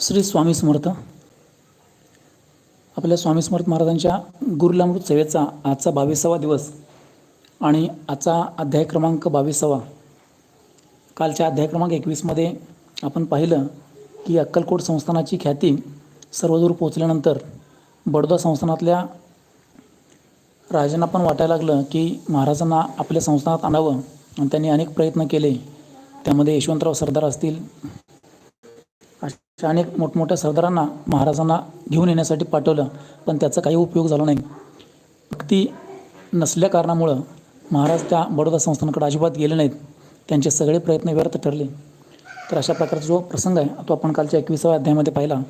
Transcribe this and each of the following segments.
श्री स्वामी समर्थ. आपल्या स्वामी समर्थ महाराजांच्या गुरुलामृत सेवेचा आजचा बावीसावा दिवस आणि आजचा अध्याय क्रमांक बावीसावा. कालच्या अध्याय क्रमांक एकवीसमध्ये आपण पाहिलं की अक्कलकोट संस्थानाची ख्याती सर्वदूर पोचल्यानंतर बडोदा संस्थानातल्या राजांना पण वाटायला लागलं की महाराजांना आपल्या संस्थानात आणावं. आणि त्यांनी अनेक प्रयत्न केले. त्यामध्ये यशवंतराव सरदार असतील अनेक मोठमोठ्या सरदारांना महाराजांना घेऊन येण्यासाठी पाठवलं पण त्याचा काही उपयोग झाला नाही. भक्ती नसल्या कारणामुळं महाराज त्या बडोदा संस्थानाकडे अजिबात गेले नाहीत. त्यांचे सगळे प्रयत्न व्यर्थ ठरले. तर अशा प्रकारचा जो प्रसंग आहे तो आपण कालच्या एकविसाव्या अध्यायामध्ये पाहिला.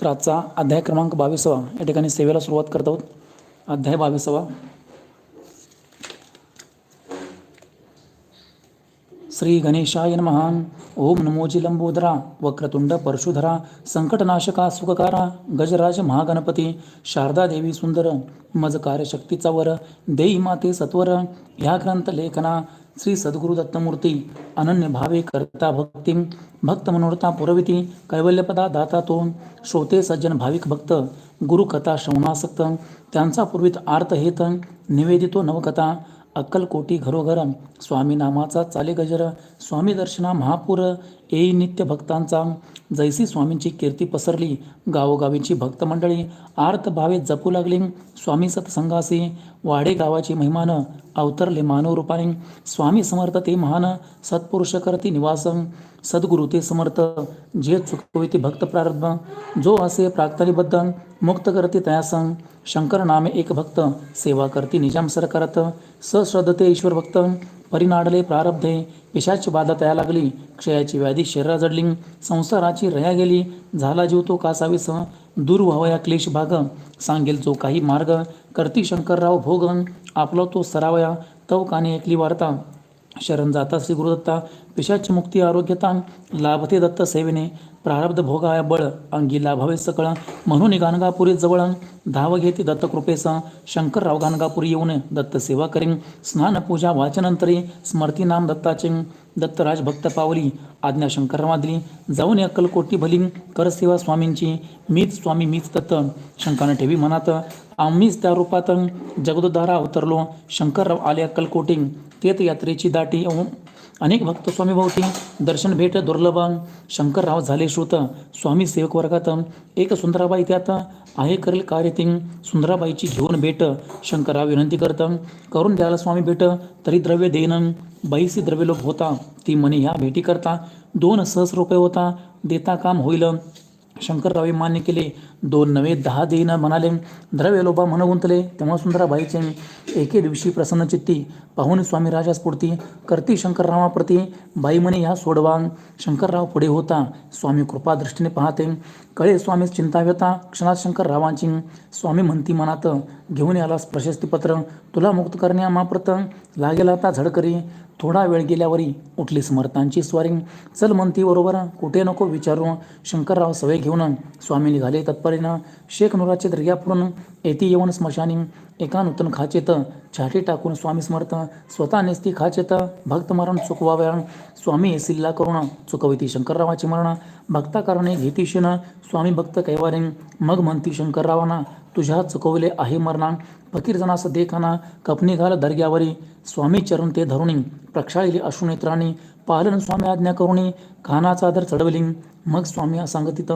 तर आजचा अध्याय क्रमांक बावीसावा या ठिकाणी सेवेला सुरुवात करत आहोत. अध्याय बावीसावा. श्री गणेशाय महान ओम नमोजी लंबोदरा वक्रतुंड परशुधरा संकटनाशका सुखकारा गजराज महागणपती शारदा देवी सुंदर मज कार्यशक्तीचा वर देई माते सत्वर ह्या ग्रंथ लेखना श्री सद्गुरु दत्तमूर्ती अनन्य भावे करता भक्ती भक्त मनोरथा पुरविती कैवल्यपदा दाता तो श्रोते सज्जन भाविक भक्त गुरुकथा श्रवणासक्त त्यांचा पूर्वीत आर्त हेत निवेदितो नवकथा अक्कलकोटी घरोघर स्वामी नामाचा चाले गजर स्वामी दर्शना महापूर येई नित्य भक्तांचा. जैसी स्वामींची कीर्ती पसरली गावोगावीची भक्तमंडळी आर्त भावे जपू लागली स्वामी सत्संगासी वाडे गावाची महिमान अवतरले मानव रूपाने स्वामी समर्थ ते महान सत्पुरुष करती निवास. सद्गुरु ते समर्थ जे चुकविते भक्त प्रारब्ध जो असे प्राक्तनीबद्ध मुक्त करते तयासंग शंकर नामे एक भक्त सेवा करती निजाम सरकारत सश्रद्धते ईश्वर भक्त परिनाडले प्रारब्धे पिशाची बाधा तया लागली क्षयाची व्याधी शरीरा जडली संसाराची रया गेली झाला जीव तो कासावीस दूर व्हावया क्लेश भाग सांगेल जो काही मार्ग करती शंकरराव भोग आपला तो सरावया तव काने ऐकली वार्ता शरण जाता श्री गुरुदत्ता पिशाची मुक्ती आरोग्यता लाभते दत्त सेवेने प्रारब्ध भोगाया बळ अंगी लाभावे सकळ म्हणून गाणगापुरी जवळ धाव घेते दत्त कृपेसा शंकरराव गाणगापुरी येऊन दत्त सेवा करीन स्नान पूजा वाचनंतरी स्मृती नाम दत्ताचे दत्तराज भक्त पावली आज्ञा शंकररावादली जाऊन अक्कलकोटी कलकोटी भलिंग करसेवा स्वामींची मीच स्वामी मीच दत्त शंकानं ठेवी मनात. आम्हीच त्या रूपात जगदोद्धारा अवतरलो शंकरराव आले अक्कलकोटी तीर्थयात्रेची दाटी अनेक भक्त स्वामीभोवती दर्शन भेट दुर्लभ शंकरराव झाले श्रुत स्वामी सेवक वर्गात एक सुंदराबाई त्यात आहे करेल कार्य ती सुंदराबाईची घेऊन भेट शंकरराव विनंती करत करून द्यायला स्वामी भेट तरी द्रव्य देणं बाईसी द्रव्यलोभ होता ती म्हणे ह्या भेटी करता दोन सहस्र रुपये होता देता काम होईल. शंकररावे मान्य केले दोन नवे दहा देईन म्हणाले. द्रव्य लोभा मन गुंतले. तेव्हा सुंदराबाईचे एके दिवशी प्रसन्न चित्ती पाहून स्वामी राजा स्फूर्ती करती शंकररावाप्रती. बाई म्हणे ह्या सोडवा. शंकरराव पुढे होता. स्वामी कृपा दृष्टीने पाहते. कळे स्वामी चिंता व्यता क्षणात शंकररावांची स्वामी म्हणती मनात घेऊन यालास प्रशस्तीपत्र तुला मुक्त करण्या माप्रत लागेल आता झडकरी. थोडा वेळ गेल्यावरी उठली समर्थांची स्वारी. चल म्हणती बरोबर. कुठे नको विचारू. शंकरराव सवय घेऊन स्वामी निघाले तत्पर. तत्परीनं शेख नुराचे दर्ग्या पुढून येती येऊन स्मशानी. एका नूतन खाचेत छाटी टाकून स्वामी समर्थ. स्वतः नेस्ती खाचेत भक्त मरण चुकवाव्या स्वामी सिल्ला करून चुकविती शंकररावाची मरण. भक्ता कारणे स्वामी भक्त कैवारी मग म्हणती शंकररावांना तुझ्या चुकवले आहे मरणा. फकीर जनास देखाना कपनी घाल दर्ग्यावरी. स्वामी चरण ते धरुणी. प्रक्षाळिली अश्रुनेत्राणी पालन स्वामी आज्ञा करुणी. खानाचा आदर चढवली. मग स्वामी सांगतीत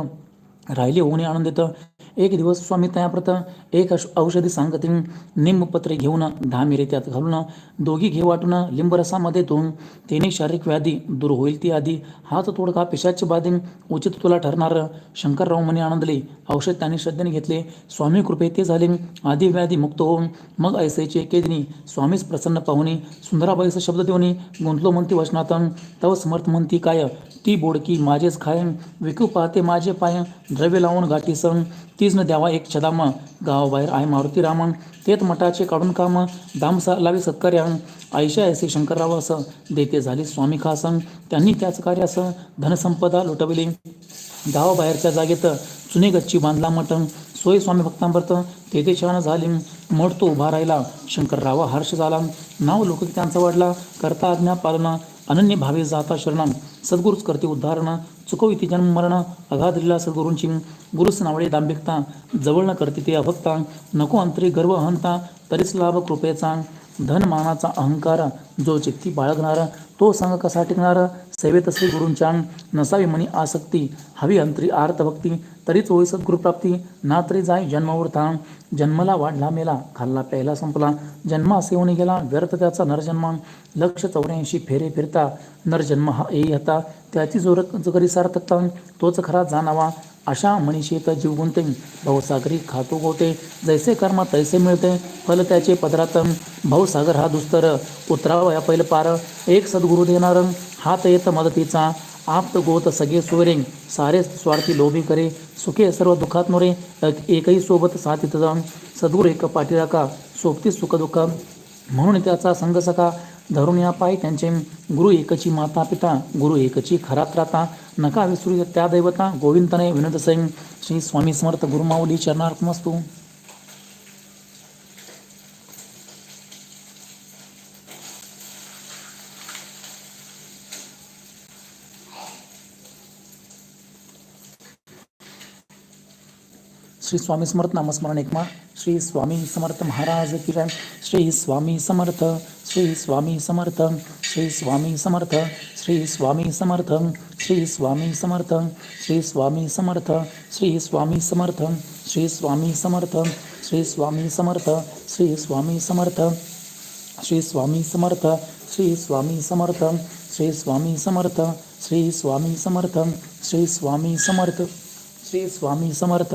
राहिले आणून देतं. एक दिवस स्वामी तयाप्रत एक औषधी औषधी सांगती निंबपत्रे घेऊन दहा मिरे त्यात घालून दोघी घे वाटून लिंबरसामध्ये धुवून तिने शारीरिक व्याधी दूर होईल ती आधी. हात तोडका पिशाची बाधी उचित तुला ठरणार. शंकरराव म्हणे आनंदले औषध त्यांनी श्रद्धेने घेतले. स्वामी कृपे ते झाले. आधी व्याधी मुक्त होऊन मग ऐसायचे एके दिनी. स्वामीच प्रसन्न पाहुणे. सुंदराबाईचा शब्द देऊनी गुंतलो म्हणती वचनात. तव समर्थ म्हणती काय? ती बोडकी माझेच खायन. विकू पाहते माझे पाय द्रव्य लावून गाठी सण. तीच न द्यावा एक छदाम. गावाबाहेर आहे मारुती रामन. तेत मठाचे काढून काम. दाम लावी सत्कार्या आयशा ऐसे शंकरराव असं. देते झाली स्वामी खासन. त्यांनी त्याच कार्यास धनसंपदा लुटविली. गावाबाहेरच्या जागेत चुने गच्ची बांधला मठ सोय स्वामी भक्तांपर्यंत तेथे छान झाली. मठ तो उभा राहिला. शंकरराव हर्ष झाला. नाव लोक त्यांचा वाढला. करता आज्ञा पालना. अनन्य भावे जाता शरणा सद्गुरुच करते उद्धारण चुकविती जन्म मरण अगाध लिला सद्गुरूंची गुरुस नावळे दांभिकता जवळ न करते ते अभक्ता नको अंतरी गर्व अहंता तरीच लाभ कृपेचा धन मानाचा अहंकार जो चित्ती बाळगणार तो संग कसा टिकणार सेवेत श्री गुरूंच्या नसावी मनी आसक्ती हवी अंतरी आर्त भक्ती तरीच होई सद्गुरुप्राप्ती ना तरी जाय जन्मवृथा जन्मला वाढला मेला खाल्ला प्यायला संपला. जन्मा सेवून गेला व्यर्थ त्याचा नरजन्म. लक्ष चौऱ्याऐंशी फेरे फिरता नरजन्म हा येई होता त्याची जोरत जगरी सार्थकता तोच खरा जाणावा. अशा मनीषेत जीव गुंते भाऊसागरी खातो गोते जैसे कर्म तैसे मिळते फल त्याचे पदरात. भाऊसागर हा दुस्तर उतरावा या पैल पार एक सद्गुरु देणार हात येत मदतीचा. आप्त गोत सगळे सोयरे सारे स्वार्थी लोभी करे सुखे सर्व दुःखात मोरे एकही सोबत साथित जाऊन सदूर एक पाठीराका सोबती सुख दुःख. म्हणून त्याचा संग सखा धरून या पाय त्यांचे गुरु एकची माता पिता गुरु एकची खरात राता नका विसरू त्या दैवता गोविंदने विनोद सैन. श्री स्वामी समर्थ गुरुमाऊली चरणार्पणमस्तू श्री स्वामी समर्थ नामस्मरण एकमा श्री स्वामी समर्थ महाराज की जय श्री स्वामी समर्थ श्री स्वामी समर्थ श्री स्वामी समर्थ श्री स्वामी समर्थ श्री स्वामी समर्थ श्री स्वामी समर्थ श्री स्वामी समर्थ श्री स्वामी समर्थ श्री स्वामी समर्थ श्री स्वामी समर्थ श्री स्वामी समर्थ श्री स्वामी समर्थ श्री स्वामी समर्थ श्री स्वामी समर्थ श्री स्वामी समर्थ श्री स्वामी समर्थ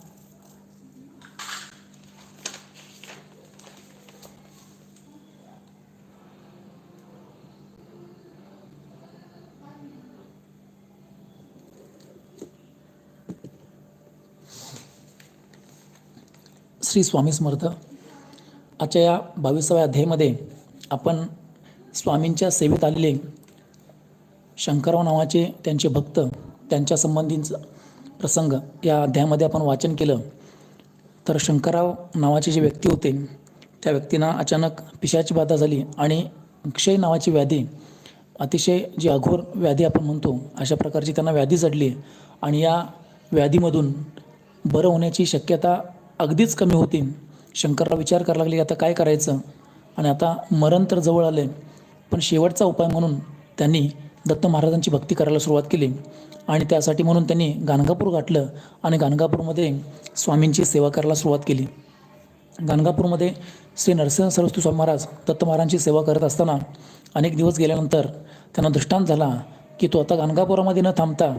श्री स्वामी समर्थ. आजच्या या बावीसाव्या अध्यायामध्ये आपण स्वामींच्या सेवेत आलेले शंकरराव नावाचे त्यांचे भक्त त्यांच्या संबंधींचा प्रसंग या अध्यायामध्ये आपण वाचन केलं. तर शंकरराव नावाचे जे व्यक्ती होते त्या व्यक्तींना अचानक पिशाची बाधा झाली आणि क्षय नावाची व्याधी अतिशय जी अघोर व्याधी आपण म्हणतो अशा प्रकारची त्यांना व्याधी जडली आणि या व्याधीमधून बरं होण्याची शक्यता अगदीच कमी होती शंकरला विचार करायला लागले की आता काय करायचं? आणि आता मरण तर जवळ आले पण शेवटचा उपाय म्हणून त्यांनी दत्त महाराजांची भक्ती करायला सुरुवात केली. आणि त्यासाठी म्हणून त्यांनी गाणगापूर गाठलं आणि गाणगापूरमध्ये स्वामींची सेवा करायला सुरुवात केली. गाणगापूरमध्ये श्री नरसिंह सरस्वती स्वामी महाराज दत्त महाराजांची सेवा करत असताना अनेक दिवस गेल्यानंतर त्यांना दृष्टांत झाला की तो आता गाणगापुरामध्ये न थांबता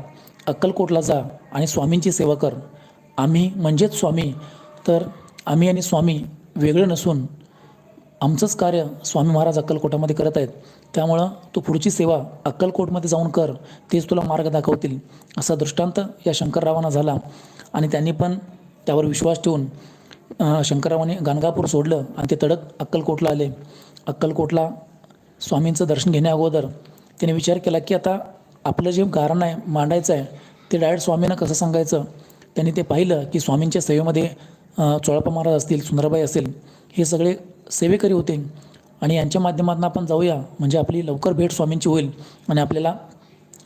अक्कलकोटला जा आणि स्वामींची सेवा कर. आम्ही म्हणजेच स्वामी तर आम्ही आणि स्वामी वेगळं नसून आमचंच कार्य स्वामी महाराज अक्कलकोटामध्ये करत आहेत. त्यामुळं तू पुढची सेवा अक्कलकोटमध्ये जाऊन कर तेच तुला मार्ग दाखवतील असा दृष्टांत या शंकररावांना झाला. आणि त्यांनी पण त्यावर विश्वास ठेवून शंकररावांनी गाणगापूर सोडलं आणि ते तडक अक्कलकोटला आले. अक्कलकोटला स्वामींचं दर्शन घेण्या अगोदर त्याने विचार केला की आता आपलं जे कारण आहे मांडायचं आहे ते डायरेक्ट स्वामींना कसं सांगायचं? त्यांनी ते पाहिलं की स्वामींच्या सेवेमध्ये चोळाप्पा महाराज असतील सुंदराबाई असेल हे सगळे सेवेकरी होते. आणि यांच्या माध्यमातून आपण जाऊया. म्हणजे आपली लवकर भेट स्वामींची होईल. आणि आपल्याला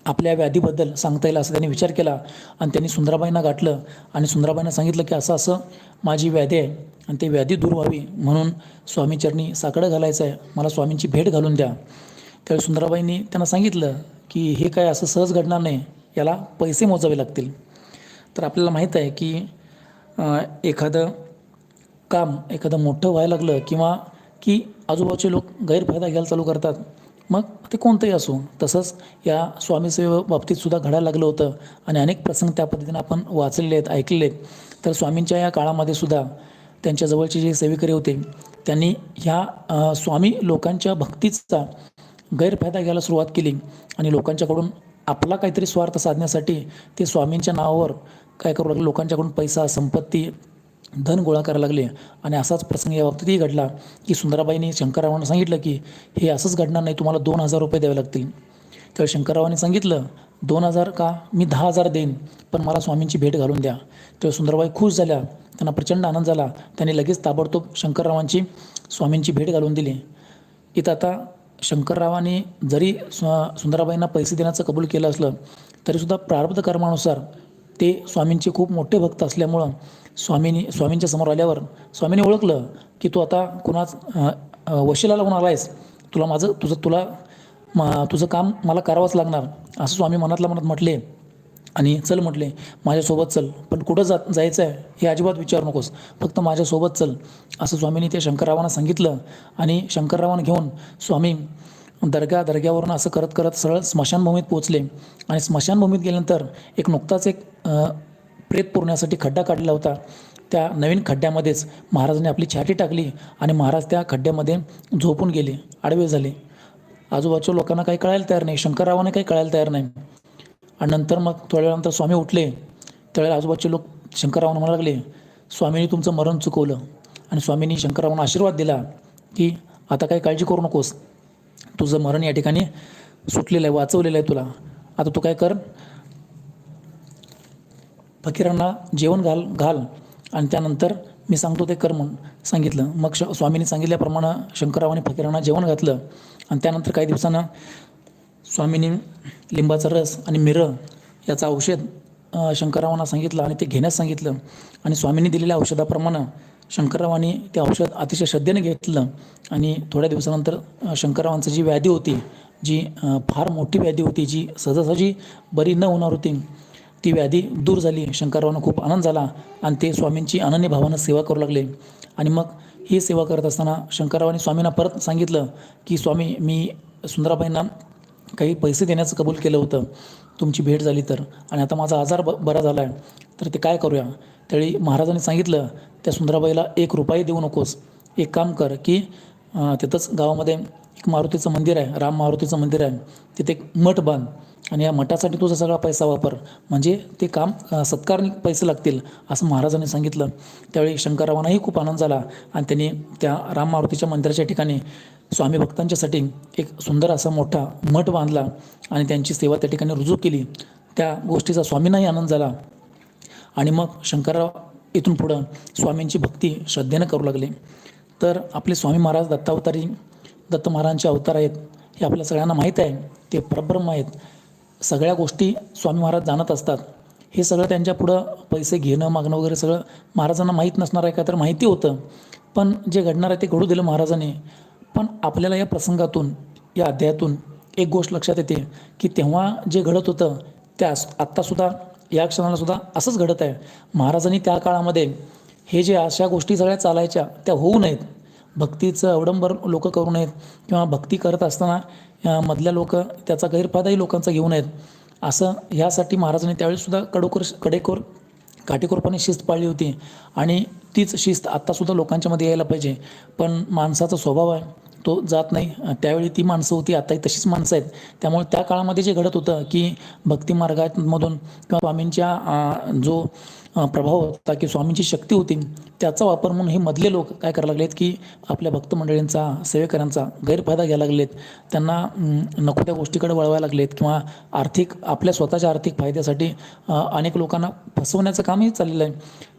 आपल्या व्याधीबद्दल सांगता येईल असं त्यांनी विचार केला. आणि त्यांनी सुंदराबाईंना गाठलं. आणि सुंदराबाईंना सांगितलं की असं असं माझी व्याधी आहे. आणि ते व्याधी दूर व्हावी म्हणून स्वामीचरणी साकडं घालायचं आहे मला स्वामींची भेट घालून द्या. त्यावेळी सुंदराबाईंनी त्यांना सांगितलं की हे काय असं सहज घडणार नाही. याला पैसे मोजावे लागतील. तर आपल्याला माहीत आहे की एखादं काम एखादं मोठं व्हायला लागलं किंवा की आजूबाजूचे लोक गैरफायदा घ्यायला चालू करतात मग ते कोणतंही असो तसंच या स्वामीसेवे बाबतीतसुद्धा घडायला लागलं होतं आणि अनेक प्रसंग त्या पद्धतीनं आपण वाचलेले आहेत ऐकलेले आहेत. तर स्वामींच्या या काळामध्ये सुद्धा त्यांच्या जवळचे जे सेविकरी होते त्यांनी ह्या स्वामी लोकांच्या भक्तीचा गैरफायदा घ्यायला सुरुवात केली आणि लोकांच्याकडून आपला काहीतरी स्वार्थ साधण्यासाठी ते स्वामींच्या नावावर काय करू लागले? लोकांच्याकडून पैसा संपत्ती धन गोळा करायला लागले. आणि असाच प्रसंग या बाबतीतही घडला की सुंदराबाईंनी शंकररावांना सांगितलं की हे असंच घडणार नाही तुम्हाला दोन हजार रुपये द्यावे लागतील. तर शंकररावांनी सांगितलं दोन हजार का? मी दहा हजार देईन पण मला स्वामींची भेट घालून द्या. तेव्हा सुंदरबाई खुश झाल्या. त्यांना प्रचंड आनंद झाला. त्यांनी लगेच ताबडतोब शंकररावांची स्वामींची भेट घालून दिली. इथं आता शंकररावांनी जरी सुंदराबाईंना पैसे देण्याचं कबूल केलं असलं तरीसुद्धा प्रारब्ध कर्मानुसार ते स्वामींचे खूप मोठे भक्त असल्यामुळं स्वामींनी स्वामींच्या समोर आल्यावर स्वामींनी ओळखलं की तू आता कुणाच वशिला लावून आला आहेस तुला माझं तुझं तुला मा तुझं काम मला करावंच लागणार असं स्वामी मनातल्या मनात म्हटले. आणि चल म्हटले माझ्यासोबत चल पण कुठं जा जायचं आहे हे अजिबात विचारू नकोस फक्त माझ्यासोबत चल असं स्वामींनी ते शंकररावांना सांगितलं. आणि शंकररावांना घेऊन स्वामी दर्गा दर्ग्यावरून असं करत करत सरळ स्मशानभूमीत पोहोचले. आणि स्मशानभूमीत गेल्यानंतर एक नुकताच एक प्रेत पुरण्यासाठी खड्डा काढला होता. त्या नवीन खड्ड्यामध्येच महाराजांनी आपली छाती टाकली आणि महाराज त्या खड्ड्यामध्ये झोपून गेले. आडवे झाले. आजूबाजूच्या लोकांना काही कळायला तयार नाही. शंकररावांना काही कळायला तयार नाही. आणि नंतर मग थोड्या वेळानंतर स्वामी उठले. त्यावेळेला आजूबाजूचे लोक शंकररावांना म्हणायला लागले स्वामींनी तुमचं मरण चुकवलं. आणि स्वामींनी शंकररावांना आशीर्वाद दिला की आता काही काळजी करू नकोस. तुझं मरण या ठिकाणी सुटलेलं आहे वाचवलेलं आहे तुला. आता तू काय कर फकीरांना जेवण घाल घाल. आणि त्यानंतर मी सांगतो ते कर म्हणून सांगितलं. मग श स्वामींनी सांगितल्याप्रमाणे शंकररावांनी फकीरांना जेवण घातलं. आणि त्यानंतर काही दिवसानं स्वामींनी लिंबाचा रस आणि मिरं याचं औषध शंकररावांना सांगितलं आणि ते घेण्यास सांगितलं. आणि स्वामींनी दिलेल्या औषधाप्रमाणे शंकररावांनी ते औषध अतिशय श्रद्धेने घेतलं. आणि थोड्या दिवसानंतर शंकररावांचं जी व्याधी होती जी फार मोठी व्याधी होती जी सहजासहजी बरी न होणार होती ती व्याधी दूर झाली. शंकररावांना खूप आनंद झाला आणि ते स्वामींची अनन्य भावानं सेवा करू लागले. आणि मग ही सेवा करत असताना शंकररावांनी स्वामींना परत सांगितलं की स्वामी मी सुंदराबाईंना काही पैसे देण्याचं कबूल केलं होतं. तुमची भेट झाली तर. आणि आता माझा आजार ब बरा झाला आहे तर ते काय करूया? त्यावेळी महाराजांनी सांगितलं त्या सुंदराबाईला एक रुपयाही देऊ नकोस. एक काम कर की तिथंच गावामध्ये मारुतीचं मंदिर आहे राम मारुतीचं मंदिर आहे तिथे एक मठ बांध आणि या मठासाठी तुझा सगळा पैसा वापर. म्हणजे ते काम सत्कारने पैसे लागतील असं महाराजांनी सांगितलं. त्यावेळी शंकररावांनाही खूप आनंद झाला आणि त्यांनी त्या राम मारुतीच्या मंदिराच्या ठिकाणी स्वामी भक्तांच्यासाठी एक सुंदर असा मोठा मठ बांधला आणि त्यांची सेवा त्या ठिकाणी रुजू केली. त्या गोष्टीचा स्वामींनाही आनंद झाला. आणि मग शंकरराव इथून पुढं स्वामींची भक्ती श्रद्धेनं करू लागले. तर आपले स्वामी महाराज दत्तावतारी दत्त महाराजांचे अवतार आहेत हे आपल्या सगळ्यांना माहीत आहे. ते परब्रह्म आहेत. सगळ्या गोष्टी स्वामी महाराज जाणत असतात. हे सगळं त्यांच्या पुढं पैसे घेणं मागणं वगैरे सगळं महाराजांना माहीत नसणार आहे का तर माहिती होतं. पण जे घडणार आहे ते घडू दिलं महाराजांनी. पण आपल्याला या प्रसंगातून या अध्यायातून एक गोष्ट लक्षात येते की तेव्हा जे घडत होतं त्या आत्तासुद्धा या क्षणालासुद्धा असंच घडत आहे. महाराजांनी त्या काळामध्ये हे जे अशा गोष्टी सगळ्या चालायच्या त्या होऊ नयेत. भक्तीचं अवडंबर लोक करू नयेत. किंवा भक्ती करत असताना मधल्या लोक त्याचा गैरफायदाही लोकांचा घेऊ नयेत. असं ह्यासाठी महाराजांनी त्यावेळीसुद्धा कडोकर कडेकोर काटेकोरपणे शिस्त पाळली होती. आणि तीच शिस्त आत्तासुद्धा लोकांच्यामध्ये यायला पाहिजे. पण माणसाचा स्वभाव आहे तो जात नाही. त्यावेळी ती माणसं होती आताही तशीच माणसं आहेत. त्यामुळे त्या काळामध्ये जे घडत होतं की भक्ती मार्गामधून किंवा स्वामींच्या जो प्रभाव होता की स्वामींची शक्ती होती त्याचा वापर म्हणून हे मधले लोक काय करायला लागलेत की आपल्या भक्तमंडळींचा सेवेकऱ्यांचा सेवेकरांचा गैरफायदा घ्यायला लागलेत. त्यांना नको त्या गोष्टीकडे वळवायला लागलेत किंवा आर्थिक आपल्या स्वतःच्या आर्थिक फायद्यासाठी अनेक लोकांना फसवण्याचं कामही चाललेलं आहे.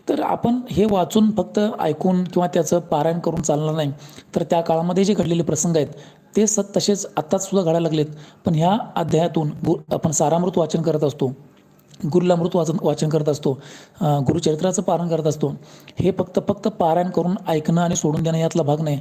तर आपण हे वाचून फक्त ऐकून किंवा त्याचं पारायण करून चालणार नाही. तर त्या काळामध्ये जे घडलेले प्रसंग आहेत ते स तसेच आत्ताच सुद्धा घडायला लागलेत. पण ह्या अध्यायातून आपण सारामृत वाचन करत असतो. गुरुलामृत वाचन वाचन करत असतो. गुरुचरित्राचं पारण करत असतो. हे फक्त फक्त पारायण करून ऐकणं आणि सोडून देणं यातला भाग नाही.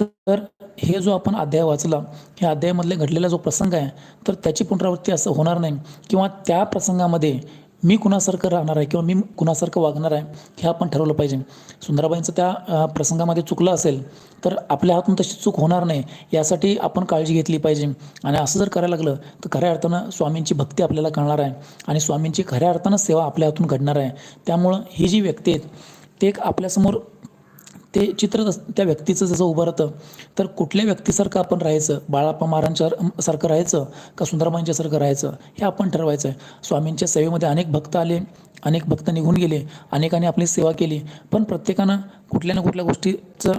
तर हे जो आपण अध्याय वाचला ह्या अध्यायामधले घडलेला जो प्रसंग आहे तर त्याची पुनरावृत्ती असं होणार नाही. किंवा त्या प्रसंगामध्ये मी कुणासारखं राहणार आहे किंवा मी कुणासारखं वागणार आहे हे आपण ठरवलं पाहिजे. सुंदराबाईंचं त्या प्रसंगामध्ये चुकलं असेल तर आपल्या हातून तशी चूक होणार नाही यासाठी आपण काळजी घेतली पाहिजे. आणि असं जर करायला लागलं तर खऱ्या अर्थानं स्वामींची भक्ती आपल्याला कळणार आहे आणि स्वामींची खऱ्या अर्थानं सेवा आपल्या हातून घडणार आहे. त्यामुळं ही जी व्यक्ती आहेत ते एक आपल्यासमोर ते चित्र त्या व्यक्तीचं जसं उभं राहतं तर कुठल्या व्यक्तीसारखं आपण राहायचं बाळाप्पा महाराजांच्या सारखं राहायचं का सुंदरबाईंच्यासारखं राहायचं हे आपण ठरवायचं आहे स्वामींच्या सेवेमध्ये अनेक भक्त आले अनेक भक्त निघून गेले अनेकांनी आपली सेवा केली पण प्रत्येकानं कुठल्या ना कुठल्या गोष्टीचं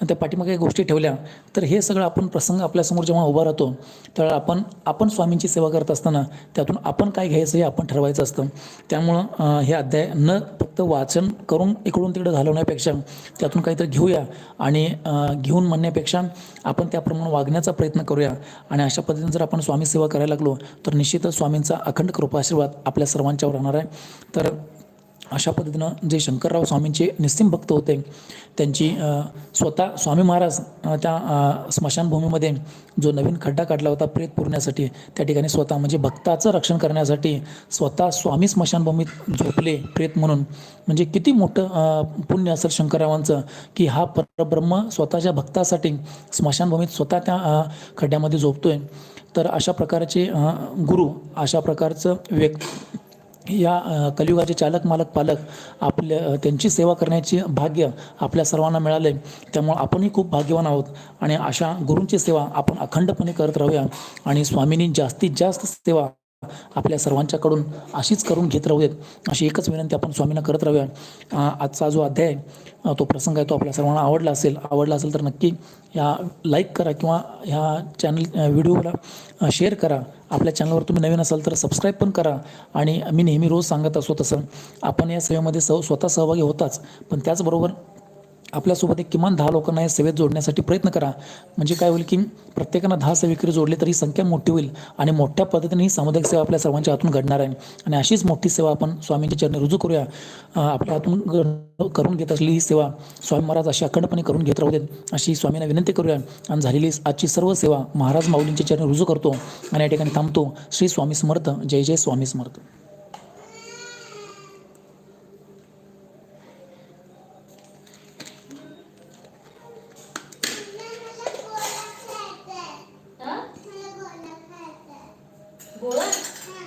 आणि त्या पाठीमागे काही गोष्टी ठेवल्या तर हे सगळं आपण प्रसंग आपल्यासमोर जेव्हा उभा राहतो तर आपण आपण स्वामींची सेवा करत असताना त्यातून आपण काय घ्यायचं हे आपण ठरवायचं असतं. त्यामुळं हे अध्याय न फक्त वाचन करून इकडून तिकडं घालवण्यापेक्षा त्यातून काहीतरी घेऊया आणि घेऊन म्हणण्यापेक्षा आपण त्याप्रमाणे वागण्याचा प्रयत्न करूया. आणि अशा पद्धतीने जर आपण स्वामी सेवा करायला लागलो तर निश्चितच स्वामींचा अखंड कृपाशीर्वाद आपल्या सर्वांच्यावर राहणार आहे. तर अशा पद्धतीनं जे शंकरराव स्वामींचे निस्सिम भक्त होते त्यांची स्वतः स्वामी महाराज त्या स्मशानभूमीमध्ये जो नवीन खड्डा काढला होता प्रेत पुरण्यासाठी त्या ठिकाणी स्वतः म्हणजे भक्ताचं रक्षण करण्यासाठी स्वतः स्वामी स्मशानभूमीत झोपले प्रेत म्हणून. म्हणजे किती मोठं पुण्य असेल शंकररावांचं की हा परब्रह्म स्वतःच्या भक्तासाठी स्मशानभूमीत स्वतः त्या खड्ड्यामध्ये झोपतोय. तर अशा प्रकारचे गुरु अशा प्रकारचं व्यक्ती या कलियुगाचे चालक मालक पालक आपल्या त्यांची सेवा करण्याचे भाग्य आपल्या सर्वांना मिळाले त्यामुळे आपणही खूप भाग्यवान आहोत आणि अशा गुरूंची सेवा आपण अखंडपणे करत राहूया. आणि स्वामींनी जास्तीत जास्त सेवा आपल्या सर्वांच्याकडून अशीच करून घेत राहूयात. अशी एकच विनंती आपण स्वामींना करत राहूया. आजचा जो अध्याय आहे, तो प्रसंग आहे तो आपल्या सर्वांना आवडला असेल आवडला असेल तर नक्की या लाईक करा किंवा ह्या चॅनल व्हिडिओला शेअर करा. आपल्या चॅनलवर तुम्ही नवीन असाल तर सबस्क्राईब पण करा. आणि मी नेहमी रोज सांगत असतो तसं आपण या सेवेमध्ये सह स्वतः सहभागी होताच पण त्याचबरोबर आपल्यासोबत एक किमान दहा लोकांना या सेवेत जोडण्यासाठी प्रयत्न करा. म्हणजे काय होईल की प्रत्येकानं दहा सेवेकरी जोडले तरी संख्या मोठी होईल आणि मोठ्या पद्धतीने ही सामुदायिक सेवा आपल्या सर्वांच्या हातून घडणार आहे. आणि अशीच मोठी सेवा आपण स्वामींच्या चरणी रुजू करूया. आपल्या हातून करून घेत असलेली ही सेवा स्वामी महाराज अशी अखंडपणे करून घेत राहू देत अशी स्वामींना विनंती करूया. आणि झालेली आजची सर्व सेवा महाराज माऊलींच्या चरणी रुजू करतो. आणि या ठिकाणी थांबतो. श्री स्वामी समर्थ. जय जय स्वामी समर्थ.